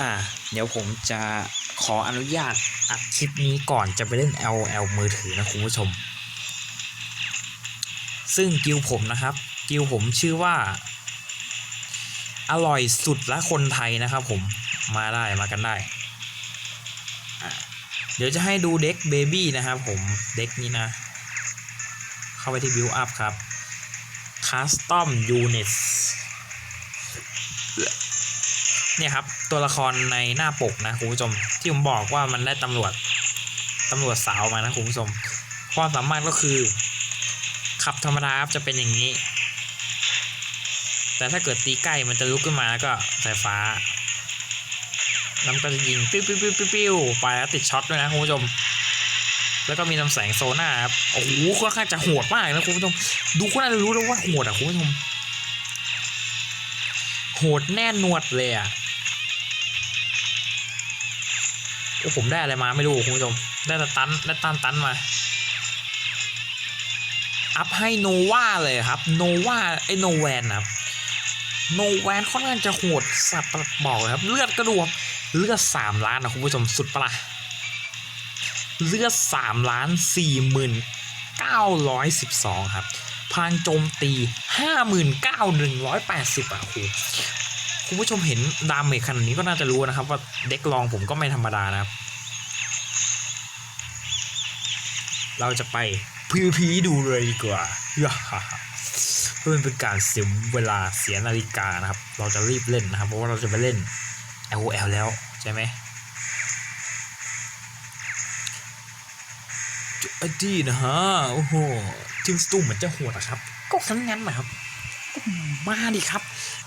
อ่า เดี๋ยวผมจะขออนุญาตอัดคลิปนี้ก่อนจะไปเล่น LL มือถือนะคุณผู้ชม ซึ่งกิวผมนะครับ กิวผมชื่อว่า อร่อยสุดละคนไทยนะครับผมมาได้มากันได้ เดี๋ยวจะให้ดูเด็กเบบี้นะครับผมเด็กนี้นะ เข้าไปที่ Build Up ครับ Custom Units เนี่ยครับตัวละครในหน้าปกนะคุณผู้ชม ที่ผมบอกว่ามันได้ตำรวจตำรวจสาวมานะคุณผู้ชม ความสามารถก็คือขับธรรมดาครับจะเป็นอย่างนี้ แต่ถ้าเกิดตีใกล้มันจะลุกขึ้นมาแล้วก็ไฟฟ้าแล้วมันก็จะยิงปิ้วปิ้วปิ้วปิ้วปิ้วไปแล้วติดช็อตด้วยนะคุณผู้ชม แล้วก็มีลำแสงโซน่าครับโอ้โหค่อนข้างจะโหดมากนะคุณผู้ชม ดูก็น่าจะรู้แล้วว่าโหดอะคุณผู้ชมโหดแน่นวดเลยอะ โอ้ผมได้อะไรมาไม่รู้คุณผู้ชม ได้ตตันได้ตันตันมา อัพให้โนวาเลยครับ โนวาไอโนแวนครับ โนแวนค่อนข้างจะโหดสับบอกเลยครับ เลือดกระดูกเลือดสามล้านนะคุณผู้ชมสุดปะละ่ะเลือดสามล้านสี่หมื่นเก้าร้อยสิบสองครับพลังโจมตีห้าหมื่นเก้าหนึ่งร้อยแปดสิบอะคุณ คุณผู้ชมเห็นดาเมจขนาดนี้ก็น่าจะรู้นะครับ ว่าเด็กลองผมก็ไม่ธรรมดานะครับ เราจะไป PVP ดูเลยดีกว่าเพื่อเป็นการเสียเวลาเสียนาฬิกานะครับ เราจะรีบเล่นนะครับ เพราะว่าเราจะไปเล่น LOL แล้วใช่ไหมจุอดีนะฮะ โอ้โหทีมสตูมเหมือนจะโหดอะครับ ก็ทั้งนั้นนะครับ มาดิครับ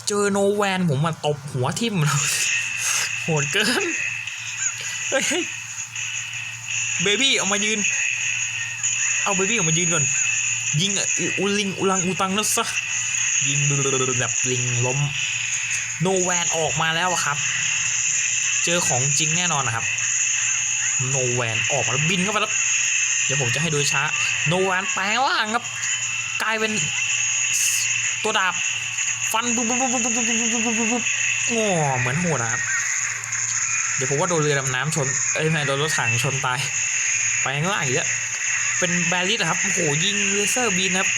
เจอโนแวนผมมาตบหัวทิ่มโหดเกินเฮ้ยเบบี้ออกมายืน เอาเบบี้ออกมายืนก่อน ยิงอุลิงอุลังอุตังนั่นซะยิงแบบลิงล้มโนแวนออกมาแล้วอะครับ เจอของจริงแน่นอนนะครับโนแวนออกมาแล้วบินเข้าไปแล้ว เดี๋ยวผมจะให้ดูช้าโนแวนแปลงร่างครับ กลายเป็นตัวดาบ ฟันปุ๊บปุ๊บปุ๊บปุ๊บปุ๊บปุ๊บโอ้เหมือนโหดนะครับ เดี๋ยวผมว่าโดนเรือดำน้ำชน เอ้ยไม่โดนรถถังชนตาย ไปข้างล่างอีกแล้ว เป็นแบริสนะครับ โอ้โหยิงเลเซอร์บีนครับ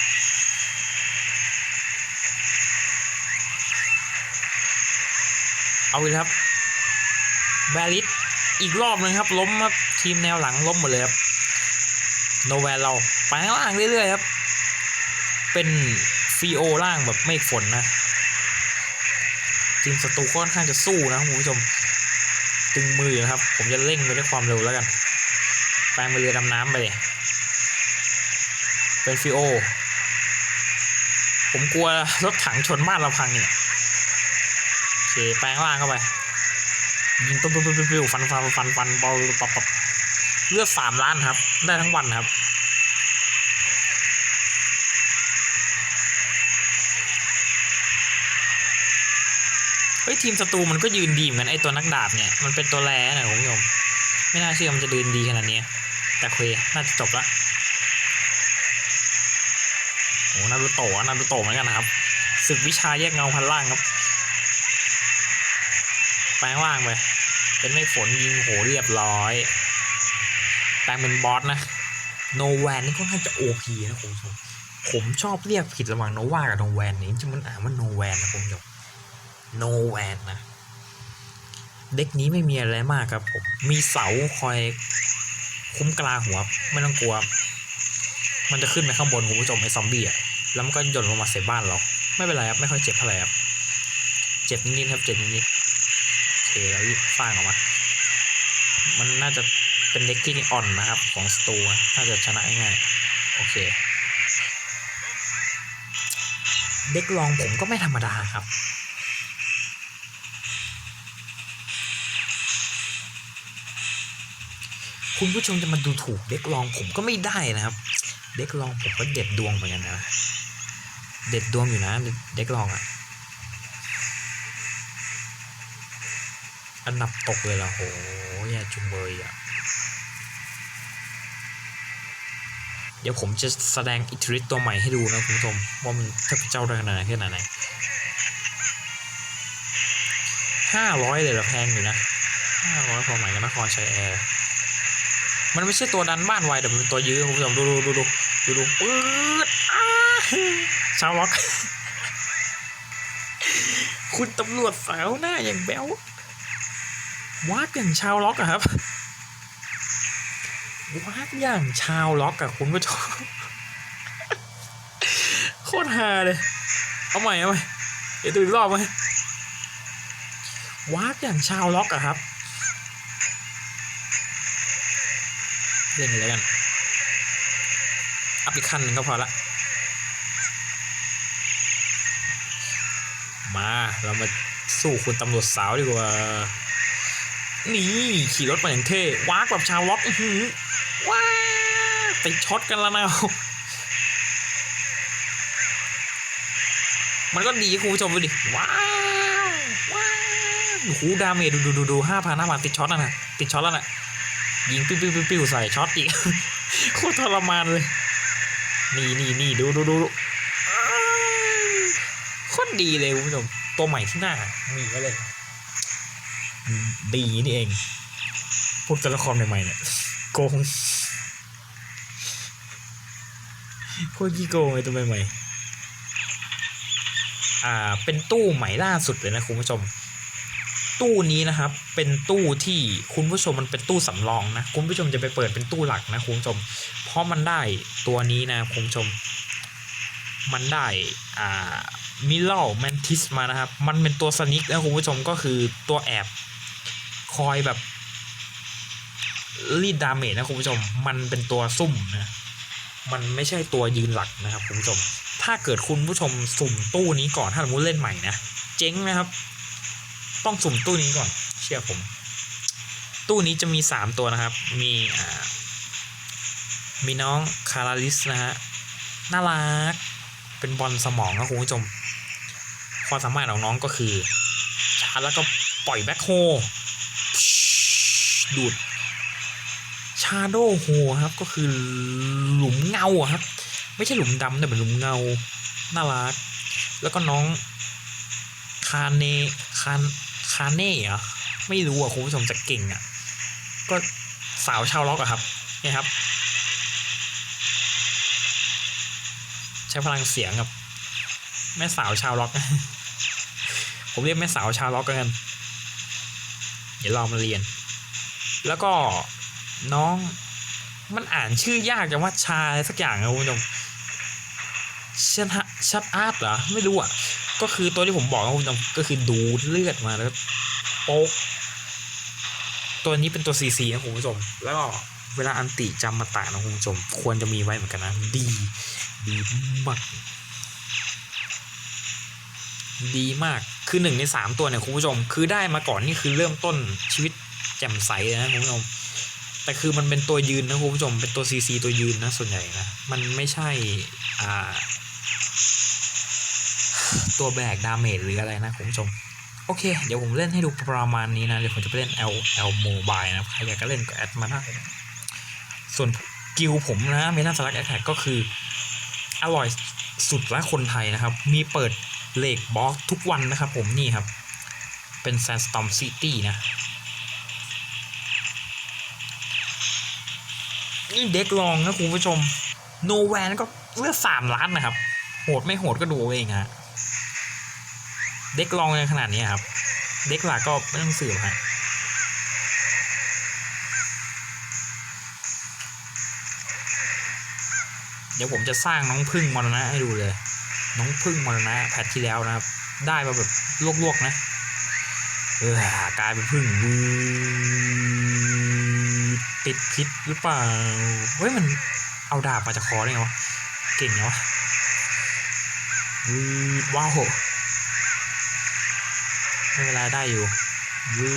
เอาเลยครับ แบริสอีกรอบนึงครับ ล้มครับทีมแนวหลังล้มหมดเลยครับโนแวร์เราไปข้างล่างเรื่อยๆครับ เป็นฟีโอล่างแบบไม่ฝนนะ ทีมศัตรูค่อนข้างจะสู้นะคุณผู้ชมตึงมือนะครับ ผมจะเร่งไปด้วยความเร็วแล้วกันแปลงเป็นเรือดำน้ำไปเลยเป็นฟิโอ ผมกลัวรถถังชนบ้านเราพังเนี่ยโอเคแปลงล่างเข้าไปยิงปุ๊บปุ๊บปุ๊บปุ๊บฟันฟันฟันฟันบอลปับปับเลือดสามล้านครับ ได้ทั้งวันครับ ทีมศัตรูมันก็ยืนดีเหมือนกันไอตัวนักดาบเนี่ย มันเป็นตัวแร่นะคุณผู้ชมไม่น่าเชื่อมันจะยืนดีขนาดนี้ แต่เคยน่าจะจบละโอ้นารูโตะนารูโตะเหมือนกันนะครับศึกวิชาแยกเงาพันล่างครับ แปลงล่างไปเป็นไม่ฝนยิงโหเรียบร้อย แปลงเป็นบอสนะโนแวนนี่ค่อนข้างจะโอพีนะคุณผู้ชมผมชอบเรียกผิดระหว่างโนวากับโนแวนนี่จะมันอ่านว่าโนแวนนะคุณผู้ชม โนแวนนะ เด็กนี้ไม่มีอะไรมากครับผม มีเสาคอยคุ้มกลางหัว ไม่ต้องกลัว มันจะขึ้นไปข้างบนคุณผู้ชมไอ้ซอมบี้อะ แล้วมันก็หย่นลงมาใส่บ้านเรา ไม่เป็นไรครับ ไม่ค่อยเจ็บเท่าไหร่ครับ เจ็บนิดๆครับ เจ็บนิดๆโอเคแล้วสรีบฟางออกมา มันน่าจะเป็นเด็กที่อ่อนนะครับ ของสตูน่าจะชนะง่ายๆโอเค เด็กลองผมก็ไม่ธรรมดาครับ คุณผู้ชมจะมาดูถูกเด็กลองผมก็ไม่ได้นะครับ เด็กลองผมก็เด็ดดวงเหมือนกันนะ เด็ดดวงอยู่นะ เด็กลองอะอันดับตกเลยล่ะโหแย่จุงเบยอะเดี๋ยวผมจะแสดงอิทธิฤทธิ์ตัวใหม่ให้ดูนะคุณผู้ชมว่ามันเทพเจ้าได้ขนาดไหนขนาดไหนห้าร้อยเลยเหรอแพงอยู่นะห้าร้อยพอหมายกับนครชัยแอร์ มันไม่ใช่ตัวดันบ้านไวแต่มันเป็นตัวยื้อคุณผู้ชมดูดูดูดูดูดูปื๊ดอ้าชาวล็อก คุณตำรวจสาวหน้าอย่างแบ๊ววากอย่างชาวล็อกอะครับวากอย่างชาวล็อกอะคุณผู้ชมโคตรฮาเลย เอาใหม่เอาใหม่เดี๋ยวดูอีกรอบไหมวากอย่างชาวล็อกอะครับ เล่นอะไรกัน อัพอีกขั้นหนึ่งก็พอละ มาเรามาสู้คุณตำรวจสาวดีกว่า นี่ ขี่รถมาอย่างเท่ว้ากแบบชาวล็อกอือหือว้าไปช็อตกันแล้วนะมันก็ดีคุณผู้ชมดูดิ ว้าวว้าวโอ้โหดาเมจดูดูดูดูห้าพันห้าพันติดช็อตแล้วนะติดช็อตแล้วนะ ยิงปิ้วปิ้วปิ้วปิ้วใส่ช็อตอีกโคตรทรมานเลย นี่นี่นี่ดูดูดูดูอ้าวโคตรดีเลยคุณผู้ชมตัวใหม่ที่หน้า มีก็เลยดีนี่เองพวกตัวละครใหม่ๆเนี่ยโกงพวกยี่โกงไอ้ตัวใหม่ๆอ่า เป็นตู้ใหม่ล่าสุดเลยนะคุณผู้ชม ตู้นี้นะครับ เป็นตู้ที่คุณผู้ชมมันเป็นตู้สำรองนะ คุณผู้ชมจะไปเปิดเป็นตู้หลักนะคุณผู้ชม เพราะมันได้ตัวนี้นะคุณผู้ชม มันได้อ่ามิลเลอแมนทิสมานะครับ มันเป็นตัวสนิกนะคุณผู้ชมก็คือตัวแอบคอยแบบรีดดาเมจนะคุณผู้ชม มันเป็นตัวซุ่มนะ มันไม่ใช่ตัวยืนหลักนะครับคุณผู้ชม ถ้าเกิดคุณผู้ชมสุ่มตู้นี้ก่อนถ้าสมมติเล่นใหม่นะ เจ๊งนะครับ ต้องสุ่มตู้นี้ก่อน เชื่อผม ตู้นี้จะมีสามตัวนะครับ มีอ่ามีน้องคาราลิสนะฮะ น่ารัก เป็นบอลสมองนะคุณผู้ชม ความสามารถของน้องก็คือชาร์จแล้วก็ปล่อยแบ็คโฮดูดชาโดโฮครับ ก็คือหลุมเงาครับ ไม่ใช่หลุมดำแต่เป็นหลุมเงา น่ารัก แล้วก็น้องคาเนคาน คาเน่เหรอไม่รู้อะคุณผู้ชมจะเก่งอะ ก็สาวชาวล็อกอะครับเนี่ยครับ ใช้พลังเสียงกับ แม่สาวชาวล็อก ผมเรียกแม่สาวชาวล็อกกัน เดี๋ยวเรามาเรียน แล้วก็น้องมันอ่านชื่อยากจังว่าชาสักอย่างนะคุณผู้ชมชัดฮะชัดอาร์ตเหรอ ไม่รู้อะ ก็คือตัวที่ผมบอกนะคุณผู้ชมก็คือดูดเลือดมาแล้วโป๊กตัวนี้เป็นตัวซีซีนะคุณผู้ชม แล้วก็เวลาอันติจำมาตานะคุณผู้ชม ควรจะมีไว้เหมือนกันนะ ดี ดีมาก ดีมาก คือหนึ่งในสามตัวเนี่ยคุณผู้ชม คือได้มาก่อนนี่คือเริ่มต้นชีวิตแจ่มใสเลยนะคุณผู้ชม แต่คือมันเป็นตัวยืนนะคุณผู้ชม เป็นตัวซีซีตัวยืนนะส่วนใหญ่นะ มันไม่ใช่ อ่า ตัวแบกดาเมจหรืออะไรนะคุณผู้ชมโอเค เดี๋ยวผมเล่นให้ดูประมาณนี้นะ เดี๋ยวผมจะไปเล่น L L Mobile นะใครอยากก็เล่นก็แอดมาได้ ส่วนกิลผมนะเมทัลสลักแอคแท็กก็คือ อร่อยสุดละคนไทยนะครับ มีเปิดเลกบล็อกทุกวันนะครับผมนี่ครับ เป็น Sandstorm City นะ นี่เด็กลองนะคุณผู้ชม โนแวนก็เลือกสามล้านนะครับ โหดไม่โหดก็ดูเอาเองฮะ เด็กลองในขนาดนี้ครับ เด็กหลักก็ไม่ต้องสืบฮะเดี๋ยวผมจะสร้างน้องพึ่งมรณะให้ดูเลย น้องพึ่งมรณะแพทที่แล้วนะครับ ได้มาแบบลวกๆนะเออกลายเป็นพึ่งวืดติดพิษหรือเปล่าเฮ้ยมันเอาดาบมาจากคอได้ไงวะเก่งเนาะวืดว้าว ไม่เป็นไรได้อยู่วื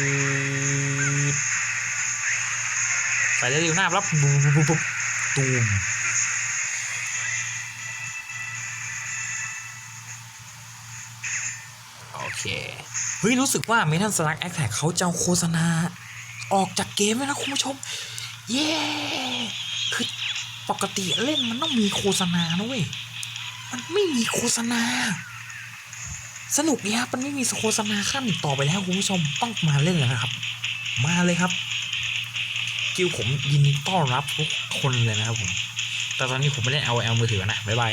ดไปเร็วๆหน้ารับปุ๊บปุ๊บปุ๊บตูมโอเค เฮ้ย รู้สึกว่า Metal Slug Attack เขาจะเอาโฆษณา ออกจากเกมแล้วนะคุณผู้ชม เย้ คือปกติเล่นมันต้องมีโฆษณานะเว้ยมันไม่มีโฆษณา สนุกดีครับมันไม่มีโฆษณาขั้นต่อไปแล้วคุณผู้ชมต้องมาเล่นแล้วนะครับ มาเลยครับกิวผมยินดีต้อนรับทุกคนเลยนะครับผมแต่ตอนนี้ผมไม่ได้เอาแอลมือถือนะบ๊ายบาย